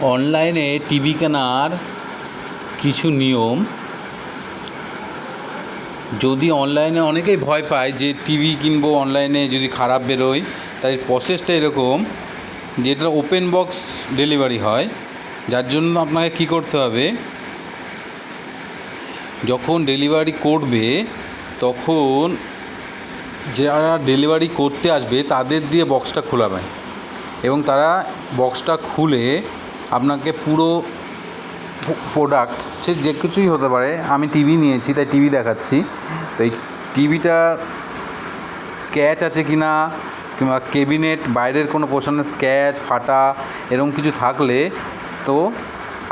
অনলাইনে টিভি কেনার কিছু নিয়ম। যদি অনলাইনে অনেকেই ভয় পায় যে টিভি কিনবো, অনলাইনে যদি খারাপ বেরোয়, তাই প্রসেসটা এরকম যে এটা ওপেন বক্স ডেলিভারি হয়। যার জন্য আপনাকে কী করতে হবে? যখন ডেলিভারি করবে, তখন যারা ডেলিভারি করতে আসবে, তাদের দিয়ে বক্সটা খোলাবেন এবং তারা বক্সটা খুলে আপনাকে পুরো প্রোডাক্ট সে যে কিছুই হতে পারে, আমি টিভি নিয়েছি, তাই টিভি দেখাচ্ছি। তো এই টিভিটার স্ক্র্যাচ আছে কি না কিংবা কেবিনেট বাইরের কোনো পোর্শনের স্ক্যাচ ফাটা, এরকম কিছু থাকলে তো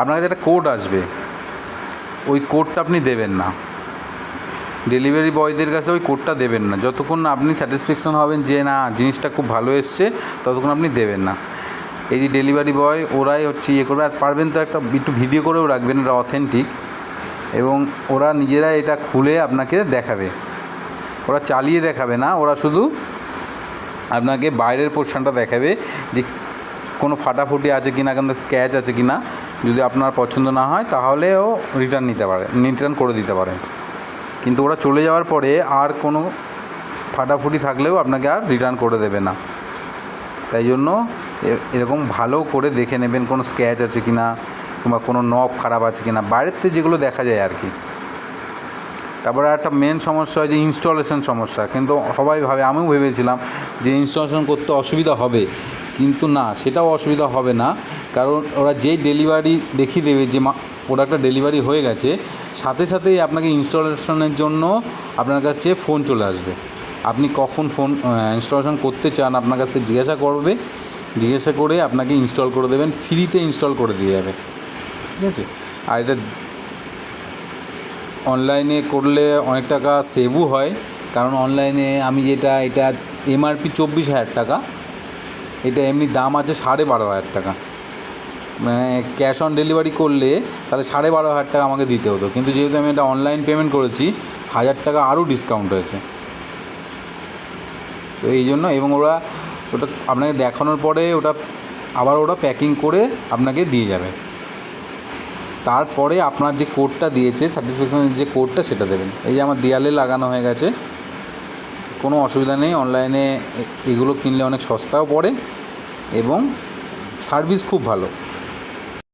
আপনার কাছে একটা কোড আসবে। ওই কোডটা আপনি দেবেন না। ডেলিভারি বয়দের কাছে ওই কোডটা দেবেন না। যতক্ষণ আপনি স্যাটিসফ্যাকশন হবেন যে, না, জিনিসটা খুব ভালো এসছে, ততক্ষণ আপনি দেবেন না। এই যে ডেলিভারি বয় ওরাই হচ্ছে ইয়ে করবে। আর পারবেন তো একটা একটু ভিডিও করেও রাখবেন এটা অথেন্টিক এবং ওরা নিজেরা এটা খুলে আপনাকে দেখাবে। ওরা চালিয়ে দেখাবে না, ওরা শুধু আপনাকে বাইরের পোর্শনটা দেখাবে যে কোনো ফাটাফুটি আছে কি না কোনো স্ক্র্যাচ আছে কি না যদি আপনার পছন্দ না হয়, তাহলেও রিটার্ন নিতে পারে রিটার্ন করে দিতে পারে। কিন্তু ওরা চলে যাওয়ার পরে আর কোনো ফাটাফুটি থাকলেও আপনাকে আর রিটার্ন করে দেবে না। তাই জন্য এরকম ভালো করে দেখে নেবেন কোনো স্ক্র্যাচ আছে কি না কিংবা কোনো নব খারাপ আছে কি না বাইরের থেকে যেগুলো দেখা যায় আর কি। তারপরে একটা মেন সমস্যা হয় যে ইনস্টলেশন সমস্যা। কিন্তু সবাই ভাবে, আমিও ভেবেছিলাম যে ইনস্টলেশন করতে অসুবিধা হবে। কিন্তু না, সেটাও অসুবিধা হবে না। কারণ ওরা যেই ডেলিভারি দেখিয়ে দেবে যে প্রোডাক্টটা ডেলিভারি হয়ে গেছে, সাথে সাথেই আপনাকে ইনস্টলেশনের জন্য আপনার কাছে ফোন চলে আসবে। আপনি কখন ফোন ইনস্টলেশন করতে চান, আপনার কাছে জিজ্ঞাসা করবে জিজ্ঞাসা করে আপনাকে ইনস্টল করে দেবেন ফ্রিতে ইনস্টল করে দিয়ে যাবে। ঠিক আছে? আর এটা অনলাইনে করলে অনেক টাকা সেভও হয়, কারণ অনলাইনে আমি যেটা, এটা এমআরপি চব্বিশ হাজার টাকা। এটা এমনি দাম আছে সাড়ে বারো হাজার টাকা। মানে ক্যাশ অন ডেলিভারি করলে তাহলে সাড়ে বারো হাজার টাকা আমাকে দিতে হতো। কিন্তু যেহেতু আমি এটা অনলাইন পেমেন্ট করেছি, হাজার টাকা আরও ডিসকাউন্ট হয়েছে। তো এই জন্য, এবং ওরা ওটা আপনাকে দেখানোর পরে ওটা আবার ওটা প্যাকিং করে আপনাকে দিয়ে যাবে। তারপরে আপনার যে কোডটা দিয়েছে স্যাটিসফ্যাকশনের যে কোডটা সেটা দেবেন। এই যে আমার দেয়ালে লাগানো হয়ে গেছে। কোনো অসুবিধা নেই অনলাইনে এগুলো কিনলে অনেক সস্তাও পড়ে এবং সার্ভিস খুব ভালো।